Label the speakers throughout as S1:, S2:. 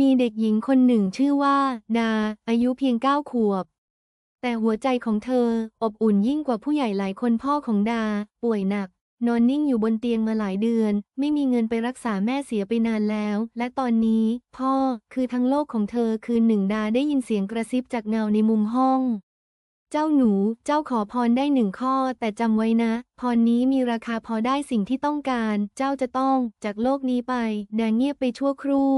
S1: มีเด็กหญิงคนหนึ่งชื่อว่าดาอายุเพียงเก้าขวบ แต่หัวใจของเธออบอุ่นยิ่งกว่าผู้ใหญ่หลายคนพ่อของดา ป่วยหนัก นอนนิ่งอยู่บนเตียงมาหลายเดือน ไม่มีเงินไปรักษาแม่เสียไปนานแล้ว และตอนนี้ พ่อคือทั้งโลกของเธอคือหนึ่งดาได้ยินเสียงกระซิบจากเงาในมุมห้อง เจ้าหนูเจ้าขอพรได้หนึ่งข้อ แต่จำไว้นะ พรนี้มีราคาพอได้สิ่งที่ต้องการ เจ้าจะต้องจากโลกนี้ไปดาเงียบไปชั่วครู่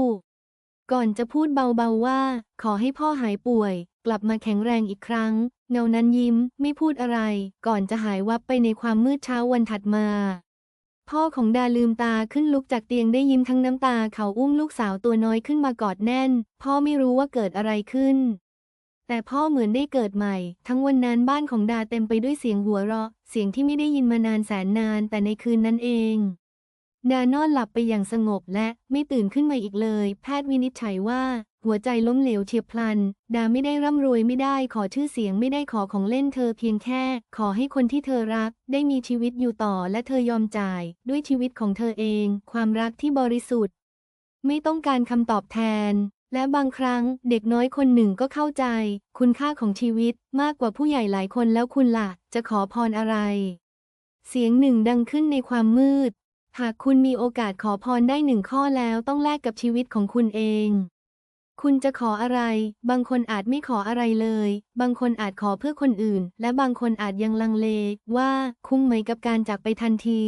S1: ก่อนจะพูดเบาๆว่า ขอให้พ่อหายป่วย กลับมาแข็งแรงอีกครั้ง เงานั้นยิ้มไม่พูดอะไร ก่อนจะหายวับไปในความมืดเช้าวันถัดมา พ่อของดาลืมตาขึ้นลุกจากเตียงได้ยิ้มทั้งน้ำตาเขาอุ้มลูกสาวตัวน้อยขึ้นมากอดแน่น พ่อไม่รู้ว่าเกิดอะไรขึ้น แต่พ่อเหมือนได้เกิดใหม่ ทั้งวันนั้นบ้านของดาเต็มไปด้วยเสียงหัวเราะ เสียงที่ไม่ได้ยินมานานแสนนานแต่ในคืนนั้นเอง ดานอนหลับไปอย่างสงบและไม่ตื่นขึ้นมาอีกเลย แพทย์วินิจฉัยว่า หัวใจล้มเหลวเฉียบพลัน ดาไม่ได้ร่ำรวยไม่ได้ขอชื่อเสียงไม่ได้ขอของเล่นเธอเพียงแค่ ขอให้คนที่เธอรัก ได้มีชีวิตอยู่ต่อและเธอยอมจ่าย ด้วยชีวิตของเธอเอง ความรักที่บริสุทธิ์ ไม่ต้องการคำตอบแทน และบางครั้งเด็กน้อยคนหนึ่งก็เข้าใจ คุณค่าของชีวิตมากกว่าผู้ใหญ่หลายคนแล้วคุณล่ะ จะขอพรอะไร เสียงหนึ่งดังขึ้นในความมืด หากคุณมีโอกาสขอพรได้หนึ่งข้อแล้วต้องแลกกับชีวิตของคุณเอง คุณจะขออะไร บางคนอาจไม่ขออะไรเลย บางคนอาจขอเพื่อคนอื่น และบางคนอาจยังลังเลว่าคุ้มไหมกับการจากไปทันที